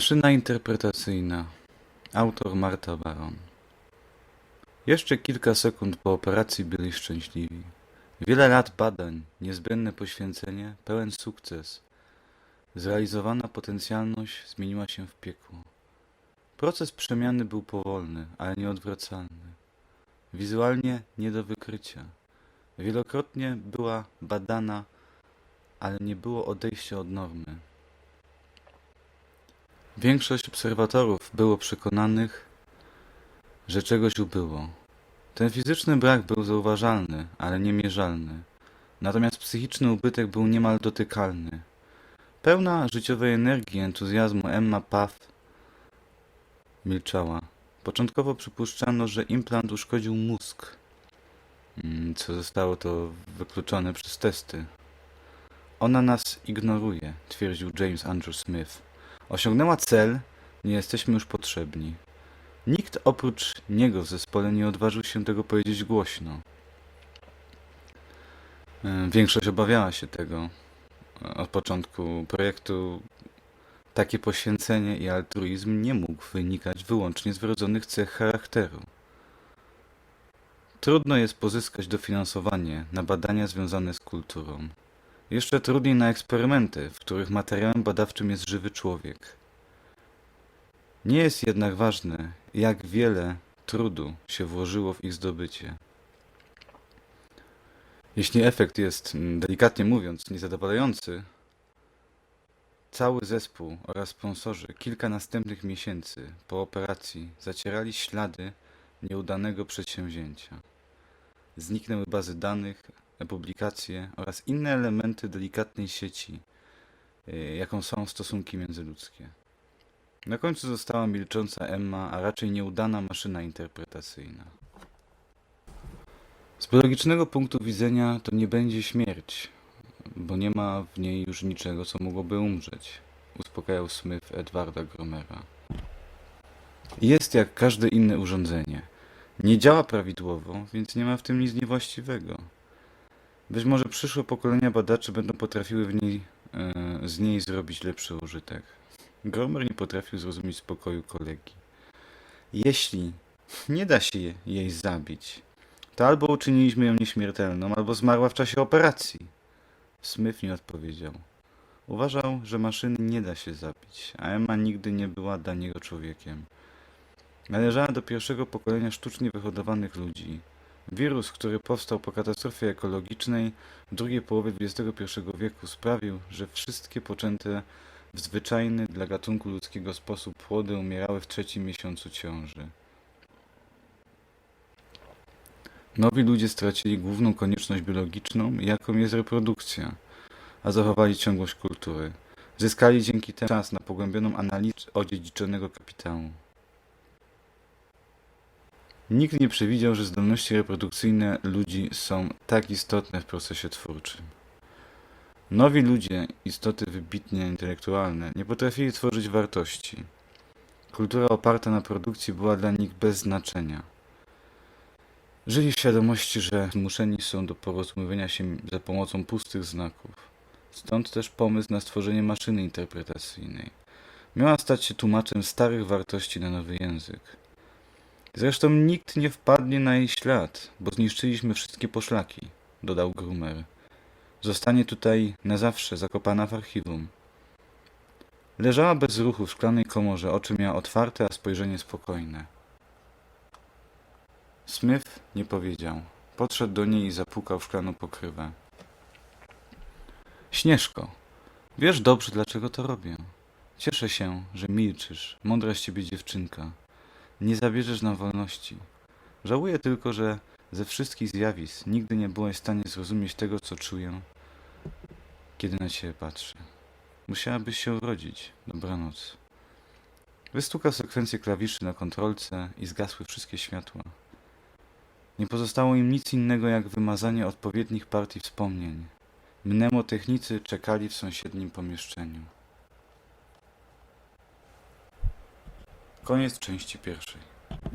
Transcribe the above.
Maszyna interpretacyjna. Autor Marta Baron. Jeszcze kilka sekund po operacji byli szczęśliwi. Wiele lat badań, niezbędne poświęcenie, pełen sukces. Zrealizowana potencjalność zmieniła się w piekło. Proces przemiany był powolny, ale nieodwracalny. Wizualnie nie do wykrycia. Wielokrotnie była badana, ale nie było odejścia od normy. Większość obserwatorów było przekonanych, że czegoś ubyło. Ten fizyczny brak był zauważalny, ale niemierzalny. Natomiast psychiczny ubytek był niemal dotykalny. Pełna życiowej energii i entuzjazmu Emma Path milczała. Początkowo przypuszczano, że implant uszkodził mózg, Mm, co zostało to wykluczone przez testy. Ona nas ignoruje, twierdził James Andrew Smith. Osiągnęła cel, nie jesteśmy już potrzebni. Nikt oprócz niego w zespole nie odważył się tego powiedzieć głośno. E, Większość obawiała się tego. E, Od początku projektu takie poświęcenie i altruizm nie mógł wynikać wyłącznie z wrodzonych cech charakteru. Trudno jest pozyskać dofinansowanie na badania związane z kulturą. Jeszcze trudniej na eksperymenty, w których materiałem badawczym jest żywy człowiek. Nie jest jednak ważne, jak wiele trudu się włożyło w ich zdobycie. Jeśli efekt jest, mm, delikatnie mówiąc, niezadowalający, cały zespół oraz sponsorzy kilka następnych miesięcy po operacji zacierali ślady nieudanego przedsięwzięcia. Zniknęły bazy danych, publikacje oraz inne elementy delikatnej sieci, y, jaką są stosunki międzyludzkie. Na końcu została milcząca Emma, a raczej nieudana maszyna interpretacyjna. Z biologicznego punktu widzenia to nie będzie śmierć, bo nie ma w niej już niczego, co mogłoby umrzeć, uspokajał Smith Edwarda Gromera. Jest jak każde inne urządzenie. Nie działa prawidłowo, więc nie ma w tym nic niewłaściwego. Być może przyszłe pokolenia badaczy będą potrafiły w niej, e, z niej zrobić lepszy użytek. Gromer nie potrafił zrozumieć spokoju kolegi. Jeśli nie da się jej zabić, to albo uczyniliśmy ją nieśmiertelną, albo zmarła w czasie operacji. Smith nie odpowiedział. Uważał, że maszyny nie da się zabić, a Emma nigdy nie była dla niego człowiekiem. Należała do pierwszego pokolenia sztucznie wyhodowanych ludzi. Wirus, który powstał po katastrofie ekologicznej w drugiej połowie XXI wieku sprawił, że wszystkie poczęte w zwyczajny dla gatunku ludzkiego sposób płody umierały w trzecim miesiącu ciąży. Nowi ludzie stracili główną konieczność biologiczną, jaką jest reprodukcja, a zachowali ciągłość kultury. Zyskali dzięki temu czas na pogłębioną analizę odziedziczonego kapitału. Nikt nie przewidział, że zdolności reprodukcyjne ludzi są tak istotne w procesie twórczym. Nowi ludzie, istoty wybitnie intelektualne, nie potrafili tworzyć wartości. Kultura oparta na produkcji była dla nich bez znaczenia. Żyli w świadomości, że zmuszeni są do porozumiewania się za pomocą pustych znaków. Stąd też pomysł na stworzenie maszyny interpretacyjnej. Miała stać się tłumaczem starych wartości na nowy język. Zresztą nikt nie wpadnie na jej ślad, bo zniszczyliśmy wszystkie poszlaki, dodał Grumer. Zostanie tutaj na zawsze zakopana w archiwum. Leżała bez ruchu w szklanej komorze, oczy miała otwarte, a spojrzenie spokojne. Smith nie powiedział. Podszedł do niej i zapukał w szklaną pokrywę. Śnieżko, wiesz dobrze, dlaczego to robię. Cieszę się, że milczysz, mądra z ciebie dziewczynka. Nie zabierzesz nam wolności. Żałuję tylko, że ze wszystkich zjawisk nigdy nie byłaś w stanie zrozumieć tego, co czuję, kiedy na ciebie patrzę. Musiałabyś się urodzić. Dobranoc. Wystukał sekwencję klawiszy na kontrolce i zgasły wszystkie światła. Nie pozostało im nic innego jak wymazanie odpowiednich partii wspomnień. Mnemotechnicy czekali w sąsiednim pomieszczeniu. Koniec części pierwszej.